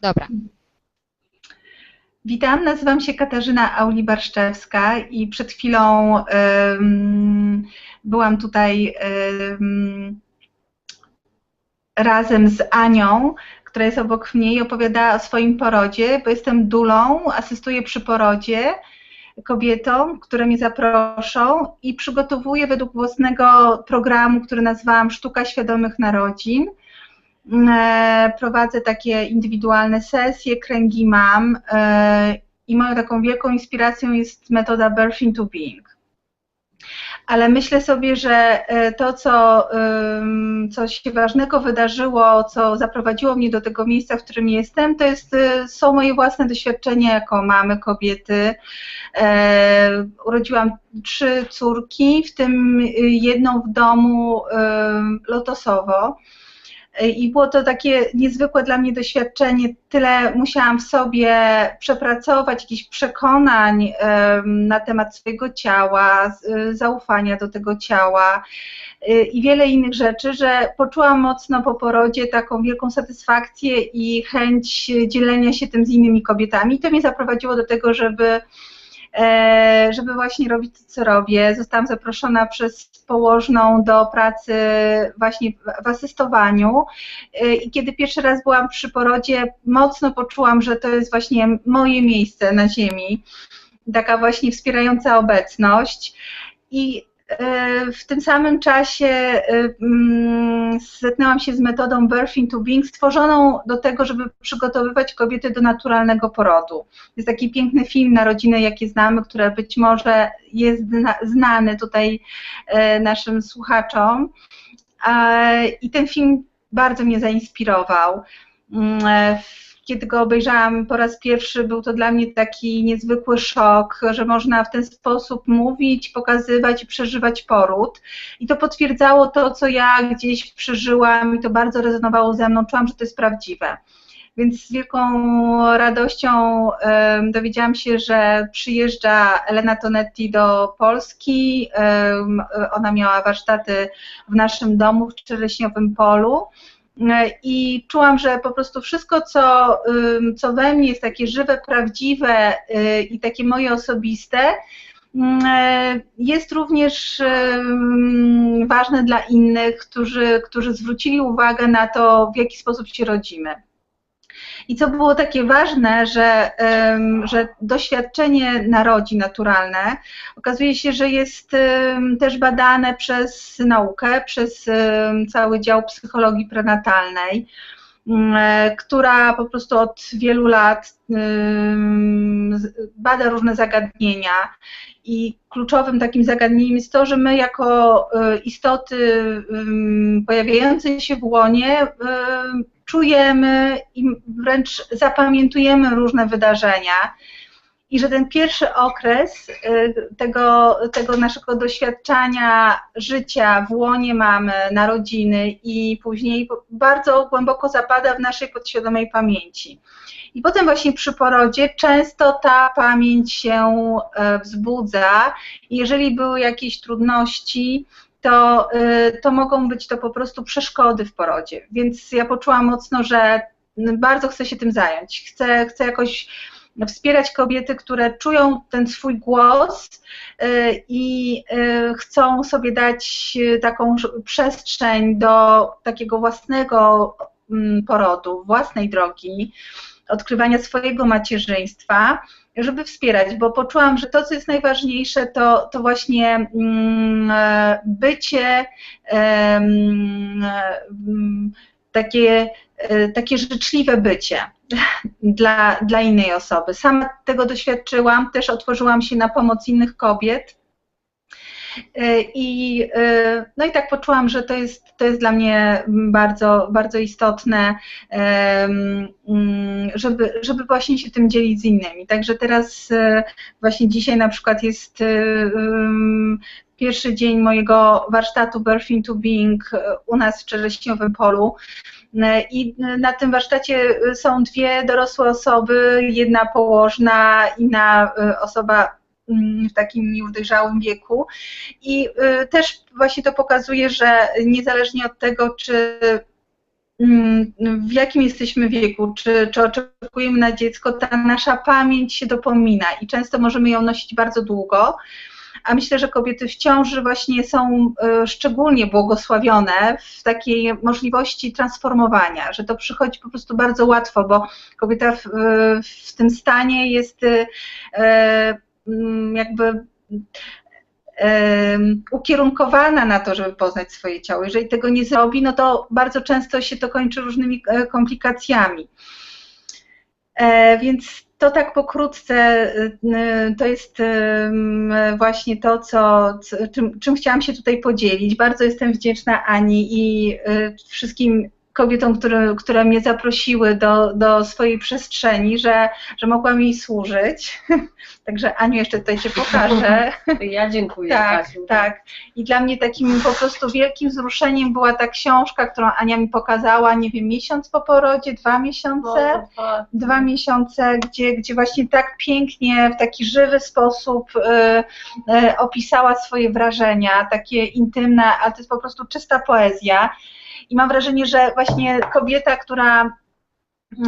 Dobra. Witam, nazywam się Katarzyna Auli-Barszczewska i przed chwilą um, byłam tutaj um, razem z Anią, która jest obok mnie i opowiadała o swoim porodzie, bo jestem dulą, asystuję przy porodzie kobietom, które mnie zaproszą i przygotowuję według własnego programu, który nazwałam Sztuka Świadomych Narodzin. E, prowadzę takie indywidualne sesje, kręgi mam e, i moją taką wielką inspiracją jest metoda Birthing to Being. Ale myślę sobie, że e, to, co, co się ważnego wydarzyło, co zaprowadziło mnie do tego miejsca, w którym jestem, to jest, są moje własne doświadczenia jako mamy, kobiety. Urodziłam trzy córki, w tym jedną w domu lotosowo. I było to takie niezwykłe dla mnie doświadczenie. Tyle musiałam w sobie przepracować, jakichś przekonań na temat swojego ciała, zaufania do tego ciała y, i wiele innych rzeczy, że poczułam mocno po porodzie taką wielką satysfakcję i chęć dzielenia się tym z innymi kobietami. I to mnie zaprowadziło do tego, żeby E, żeby właśnie robić to, co robię. Zostałam zaproszona przez położną do pracy właśnie w asystowaniu e, i kiedy pierwszy raz byłam przy porodzie, mocno poczułam, że to jest właśnie moje miejsce na ziemi, taka właśnie wspierająca obecność. I E, w tym samym czasie e, mm, zetknęłam się z metodą Birthing to Being, stworzoną do tego, żeby przygotowywać kobiety do naturalnego porodu. Jest taki piękny film na rodzinę, jakie znamy, który być może jest znany tutaj e, naszym słuchaczom. I ten film bardzo mnie zainspirował. Mm, kiedy go obejrzałam po raz pierwszy, był to dla mnie taki niezwykły szok, że można w ten sposób mówić, pokazywać i przeżywać poród. I to potwierdzało to, co ja gdzieś przeżyłam i to bardzo rezonowało ze mną. Czułam, że to jest prawdziwe. Więc z wielką radością um, dowiedziałam się, że przyjeżdża Elena Tonetti do Polski. Um, ona miała warsztaty w naszym domu w Czereśniowym Polu. I czułam, że po prostu wszystko, co, co we mnie jest takie żywe, prawdziwe y, i takie moje osobiste, e, jest również ważne dla innych, którzy, którzy zwrócili uwagę na to, w jaki sposób się rodzimy. I co było takie ważne, że, że doświadczenie narodzin naturalne. Okazuje się, że jest też badane przez naukę, przez cały dział psychologii prenatalnej e, która po prostu od wielu lat bada różne zagadnienia. I kluczowym takim zagadnieniem jest to, że my jako e, istoty pojawiające się w łonie czujemy i wręcz zapamiętujemy różne wydarzenia. I że ten pierwszy okres y, tego, tego naszego doświadczania życia w łonie mamy, narodziny i później bardzo głęboko zapada w naszej podświadomej pamięci. I potem właśnie przy porodzie często ta pamięć się e, wzbudza. Jeżeli były jakieś trudności, to, y, to mogą być to po prostu przeszkody w porodzie. Więc ja poczułam mocno, że bardzo chcę się tym zająć. Chcę, chcę jakoś wspierać kobiety, które czują ten swój głos y, i y, chcą sobie dać taką przestrzeń do takiego własnego mm, porodu, własnej drogi, odkrywania swojego macierzyństwa żeby wspierać, bo poczułam, że to, co jest najważniejsze, to, to właśnie mm, bycie takie, e, takie życzliwe bycie dla, dla innej osoby. Sama tego doświadczyłam, też otworzyłam się na pomoc innych kobiet E, I, e, no i tak poczułam, że to jest, to jest dla mnie bardzo, bardzo istotne, mm, żeby, żeby właśnie się tym dzielić z innymi. Także teraz e, właśnie dzisiaj na przykład jest pierwszy dzień mojego warsztatu Birthing to Being u nas w Czereśniowym Polu. I na tym warsztacie są dwie dorosłe osoby, jedna położna, inna osoba w takim już dojrzałym wieku. I y, też właśnie to pokazuje, że niezależnie od tego, czy mm, w jakim jesteśmy wieku, czy, czy oczekujemy na dziecko, ta nasza pamięć się dopomina i często możemy ją nosić bardzo długo. A myślę, że kobiety w ciąży właśnie są e, szczególnie błogosławione w takiej możliwości transformowania, że to przychodzi po prostu bardzo łatwo, bo kobieta w, w tym stanie jest mm, jakby ukierunkowana na to, żeby poznać swoje ciało. Jeżeli tego nie zrobi, no to bardzo często się to kończy różnymi e, komplikacjami. E, więc to tak pokrótce e, to jest właśnie to, co, czym, czym chciałam się tutaj podzielić. Bardzo jestem wdzięczna Ani i wszystkim kobietom, które, które mnie zaprosiły do, do swojej przestrzeni, że, że mogłam jej służyć. Także Aniu, jeszcze tutaj Cię pokażę. Ja dziękuję. Tak, Kasiu. tak. I dla mnie takim po prostu wielkim wzruszeniem była ta książka, którą Ania mi pokazała, nie wiem, miesiąc po porodzie, dwa miesiące, dwa, dwa miesiące, gdzie, gdzie właśnie tak pięknie, w taki żywy sposób y, y, opisała swoje wrażenia, takie intymne, ale to jest po prostu czysta poezja. I mam wrażenie, że właśnie kobieta, która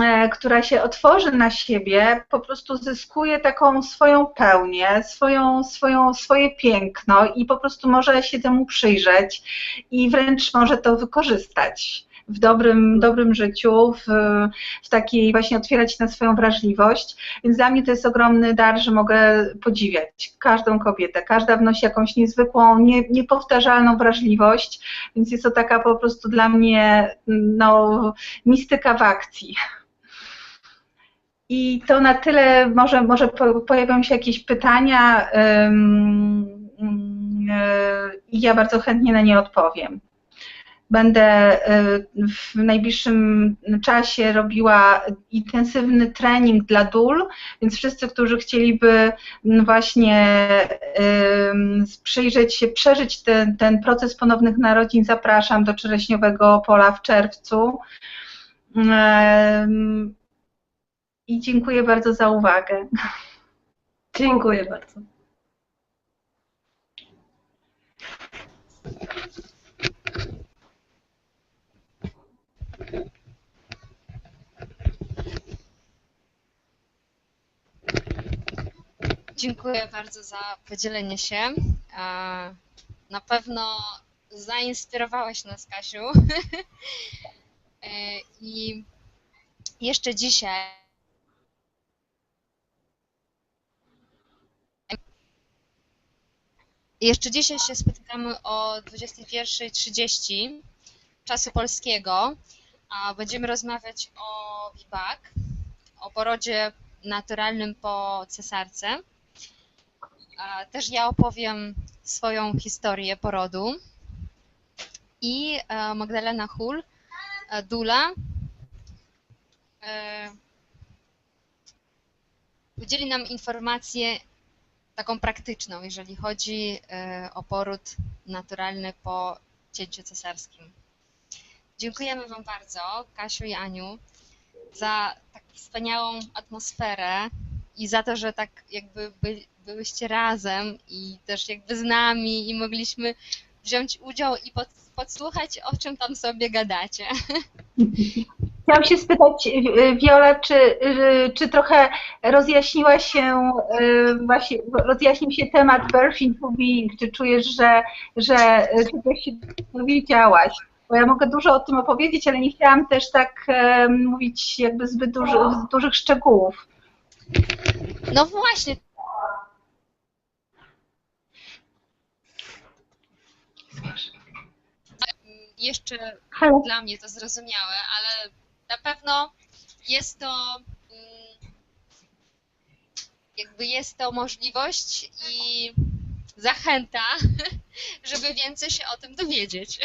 e, która się otworzy na siebie, po prostu zyskuje taką swoją pełnię, swoją, swoją, swoje piękno i po prostu może się temu przyjrzeć i wręcz może to wykorzystać w dobrym, dobrym życiu, w, w takiej właśnie otwierać się na swoją wrażliwość. Więc dla mnie to jest ogromny dar, że mogę podziwiać każdą kobietę. Każda wnosi jakąś niezwykłą, nie, niepowtarzalną wrażliwość, więc jest to taka po prostu dla mnie no, mistyka w akcji. I to na tyle, może, może pojawią się jakieś pytania i ja bardzo chętnie na nie odpowiem. Będę y, w najbliższym czasie robiła intensywny trening dla dól, więc wszyscy, którzy chcieliby właśnie przyjrzeć się, przeżyć ten, ten proces ponownych narodzin, zapraszam do Czereśniowego Pola w czerwcu. I dziękuję bardzo za uwagę. Dziękuję bardzo. Dziękuję bardzo za podzielenie się. Na pewno zainspirowałaś nas, Kasiu. E, I jeszcze dzisiaj jeszcze dzisiaj się spotykamy o 21.30 czasu polskiego. Będziemy rozmawiać o VBAC, o porodzie naturalnym po cesarce. Też ja opowiem swoją historię porodu. I e, Magdalena Hul, e, Dula, e, udzieli nam informację taką praktyczną, jeżeli chodzi o poród naturalny po cięciu cesarskim. Dziękujemy Wam bardzo, Kasiu i Aniu, za taką wspaniałą atmosferę i za to, że tak jakby by, byłyście razem i też jakby z nami i mogliśmy wziąć udział i pod, podsłuchać, o czym tam sobie gadacie. Chciałam się spytać, Wiola, czy, czy trochę rozjaśniła się właśnie, rozjaśnił się temat birthing to being, czy czujesz, że, że czegoś się dowiedziałaś? Bo ja mogę dużo o tym opowiedzieć, ale nie chciałam też tak mówić jakby zbyt duży, dużych szczegółów. No właśnie. Jeszcze Halo. dla mnie to zrozumiałe, ale na pewno jest to mm, jakby jest to możliwość i zachęta, żeby więcej się o tym dowiedzieć.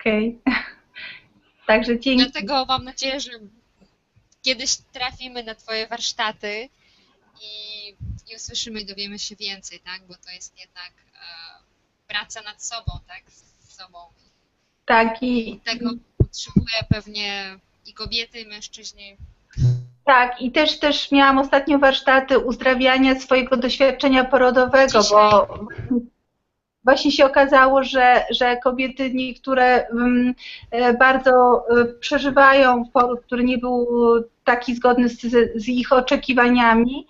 Okej. Okay. Także dzięki. Dlatego mam nadzieję, że kiedyś trafimy na Twoje warsztaty i, i usłyszymy i dowiemy się więcej, tak? Bo to jest jednak e, praca nad sobą, tak? Z sobą. Tak i... I tego potrzebuje pewnie i kobiety, i mężczyźni. Tak, i też też miałam ostatnio warsztaty uzdrawiania swojego doświadczenia porodowego, Dzisiaj. bo właśnie się okazało, że, że kobiety niektóre mm, e, bardzo e, przeżywają poród, który nie był taki zgodny z, z ich oczekiwaniami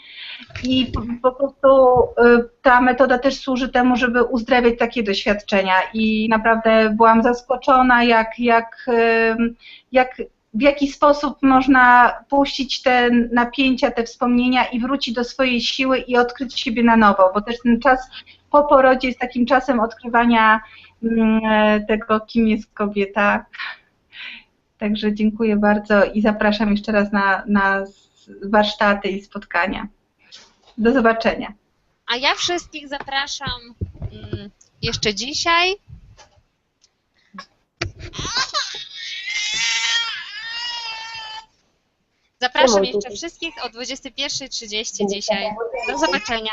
i po, prostu e, ta metoda też służy temu, żeby uzdrawiać takie doświadczenia. I naprawdę byłam zaskoczona, jak, jak, jak w jaki sposób można puścić te napięcia, te wspomnienia i wrócić do swojej siły i odkryć siebie na nowo, bo też ten czas po porodzie jest takim czasem odkrywania mm, e, tego, kim jest kobieta. Także dziękuję bardzo i zapraszam jeszcze raz na, na warsztaty i spotkania. Do zobaczenia. A ja wszystkich zapraszam mm, jeszcze dzisiaj. Zapraszam jeszcze wszystkich o 21.30 dzisiaj. Do zobaczenia.